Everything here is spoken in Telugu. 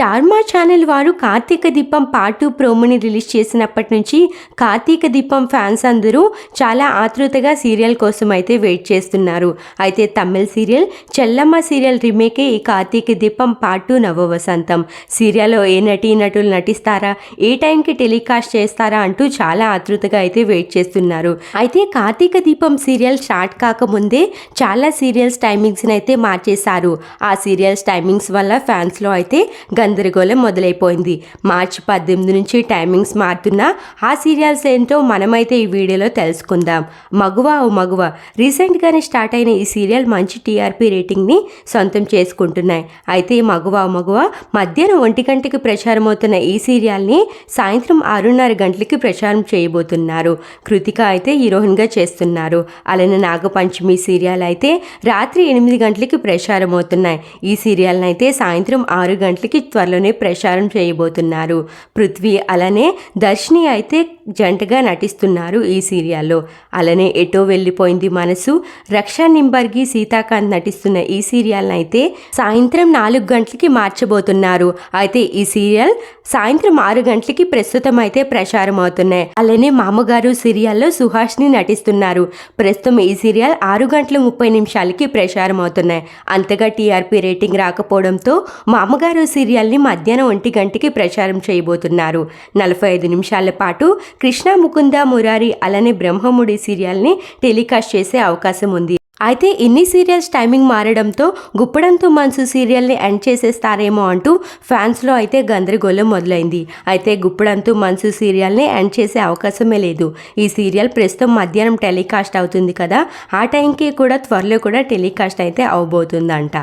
స్టార్ మా ఛానల్ వారు కార్తీక దీపం పార్ట్ టూ ప్రోమోని రిలీజ్ చేసినప్పటి నుంచి కార్తీక దీపం ఫ్యాన్స్ అందరూ చాలా ఆతృతగా సీరియల్ కోసం అయితే వెయిట్ చేస్తున్నారు. అయితే తమిళ్ సీరియల్ చెల్లమ్మ సీరియల్ రీమేకే ఈ కార్తీక దీపం పార్ట్ టూ నవ వసంతం సీరియల్లో ఏ నటీ నటులు నటిస్తారా ఏ టైంకి టెలికాస్ట్ చేస్తారా అంటూ చాలా ఆతృతగా అయితే వెయిట్ చేస్తున్నారు. అయితే కార్తీక దీపం సీరియల్ స్టార్ట్ కాకముందే చాలా సీరియల్స్ టైమింగ్స్ని అయితే మార్చేశారు. ఆ సీరియల్స్ టైమింగ్స్ వల్ల ఫ్యాన్స్లో అయితే గందరగోళం మొదలైపోయింది. మార్చి పద్దెనిమిది నుంచి టైమింగ్స్ మారుతున్నా ఆ సీరియల్స్ ఏంటో మనమైతే ఈ వీడియోలో తెలుసుకుందాం. మగువ ఓ మగువ. రీసెంట్గానే స్టార్ట్ అయిన ఈ సీరియల్ మంచి టీఆర్పీ రేటింగ్ని సొంతం చేసుకుంటున్నాయి. అయితే ఈ మగువ మగువ మధ్యాహ్నం ఒంటి గంటకి ప్రచారం అవుతున్న ఈ సీరియల్ని సాయంత్రం ఆరున్నర గంటలకి ప్రచారం చేయబోతున్నారు. కృతిక అయితే హీరోయిన్గా చేస్తున్నారు. అలానే నాగపంచమి సీరియల్ అయితే రాత్రి ఎనిమిది గంటలకి ప్రచారం అవుతున్నాయి. ఈ సీరియల్ని అయితే సాయంత్రం ఆరు గంటలకి త్వరలోనే ప్రచారం చేయబోతున్నారు. పృథ్వీ అలానే దర్శిని అయితే జంటగా నటిస్తున్నారు ఈ సీరియల్లో. అలానే ఎటో వెళ్ళిపోయింది మనసు. రక్షా నింబర్గి సీతాకాంత్ నటిస్తున్న ఈ సీరియల్ని అయితే సాయంత్రం నాలుగు గంటలకి మార్చబోతున్నారు. అయితే ఈ సీరియల్ సాయంత్రం ఆరు గంటలకి ప్రస్తుతం అయితే ప్రచారం అవుతున్నాయి. అలానే మామగారు సీరియల్లో సుహాష్ని నటిస్తున్నారు. ప్రస్తుతం ఈ సీరియల్ ఆరు గంటల ముప్పై నిమిషాలకి ప్రచారం అవుతున్నాయి. అంతగా టీఆర్పీ రేటింగ్ రాకపోవడంతో మామగారు సీరియల్ సీరియల్ని మధ్యాహ్నం ఒంటి గంటకి ప్రచారం చేయబోతున్నారు. నలభై ఐదు నిమిషాల పాటు కృష్ణ ముకుంద మురారి అలానే బ్రహ్మముడి సీరియల్ని టెలికాస్ట్ చేసే అవకాశం ఉంది. అయితే ఇన్ని సీరియల్స్ టైమింగ్ మారడంతో గుప్పడంతో మనసు సీరియల్ని ఎండ్ చేసేస్తారేమో అంటూ ఫ్యాన్స్లో అయితే గందరగోళం మొదలైంది. అయితే గుప్పడంతో మనసు సీరియల్ని ఎండ్ చేసే అవకాశమే లేదు. ఈ సీరియల్ ప్రస్తుతం మధ్యాహ్నం టెలికాస్ట్ అవుతుంది కదా ఆ టైంకి కూడా త్వరలో కూడా టెలికాస్ట్ అయితే అవబోతుందంట.